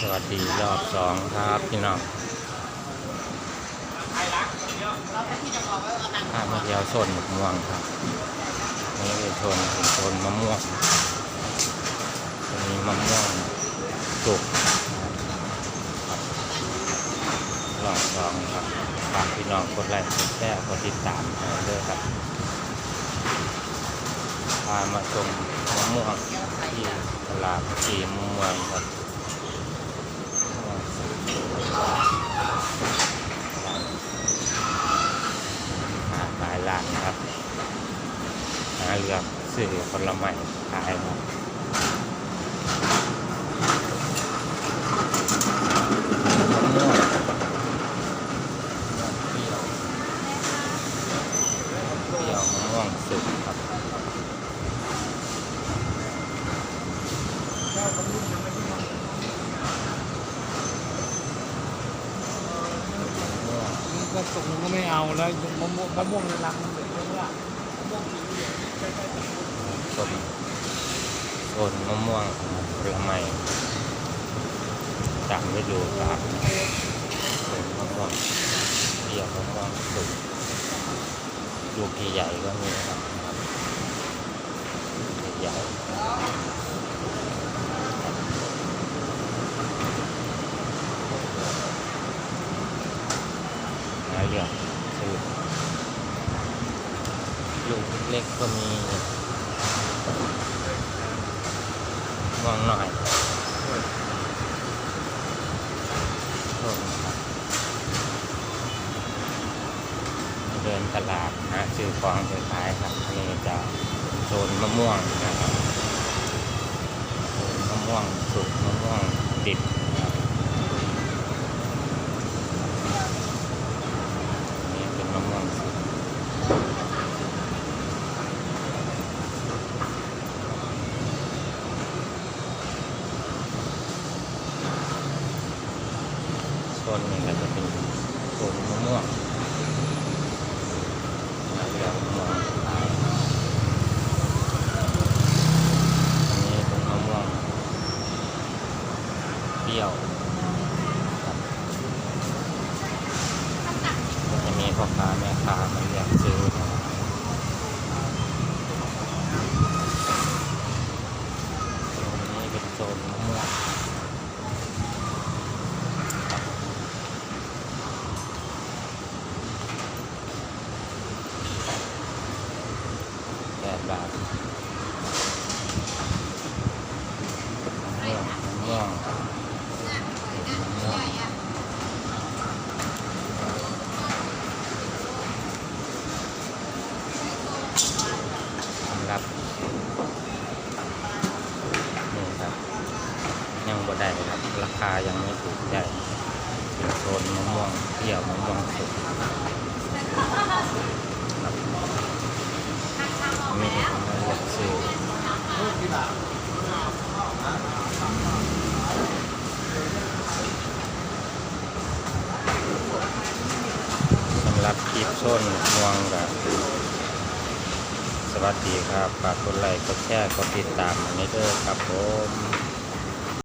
สวัสดีรอบสองครับพี่น้องพามาเที่ยวโซนมะม่วงครับ นี่คือโซนเป็นโซนมะม่วงมีมะม่วงสุกครับรอบสองครับฝากพี่น้องกดไลค์กดแชร์กดติดตามให้ด้วยครับพามาชมมะม่วงที่ตลาดสีมะม่วงครับมะม่วงสุกหาหลายร้านครับ หาเลือกซื้อผลไม้ขายครับมะม่วงเปรี้ยวเปรี้ยวมะม่วงสุกมันก็ไม่เอาแล้วมะม่วงมะม่วงในรังมันเหลือเยอะมะม่วงสีเหลืองใกล้ๆตะปู ต้นต้นมะม่วงผลไม้ตามฤดูกาลต้นมะม่วงเปรี้ยวมะม่วงสุกลูกใหญ่ก็มีครับใหญ่เลือกซื้อลูกเล็กก็มี ม่วงหน่อยเดินตลาดหาซื้อของสุดท้ายครับนี่จะโซนมะม่วงนะครับโซนมะม่วงสุกมะม่วงดิบครับอันนี่เป็นมะม่วงสุก นหนึ่งก็จะเป็นโซนมะม่วงมะเรื่องมะม่วงขายอันนี้เป็นมะม่วงเปรี้ยวครับก็จะมีพ่อค้าแม่ค้ามาเรียกซื้อนะครับโซนนี้เป็นโซนมะม่วง บาทวงม่วงม่วงสำหรับนี่ครับ ยังบ่ได้ครับ ราคายังไม่ถูกใจเป็นโซนมะม่วงเปรี้ยวมะม่วงสุกครับมีคนมาเลือกซื้อ ลูกที่แบบ สำหรับค ลิปโซนม่วงกับสวัสดีครับฝากกดไลค์กดแชร์กดติดตามอันนี้เด้อครับผม